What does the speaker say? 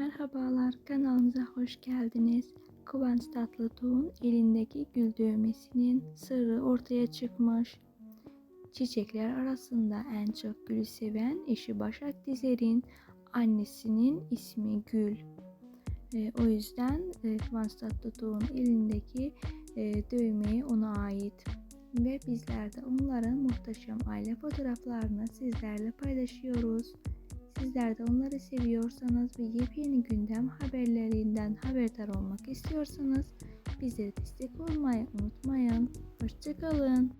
Merhabalar, kanalımıza hoş geldiniz. Kıvanç Tatlıtuğ'un elindeki gül düğmesinin sırrı ortaya çıkmış. Çiçekler arasında en çok gülü seven eşi Başak Dizer'in annesinin ismi Gül. E, o yüzden e, Kıvanç Tatlıtuğ'un elindeki e, düğmeyi ona ait. Ve bizler de onların muhteşem aile fotoğraflarını sizlerle paylaşıyoruz. Sizler de onları seviyorsanız ve yepyeni gündem haberlerinden haberdar olmak istiyorsanız bizlere destek olmayı unutmayın. Hoşçakalın.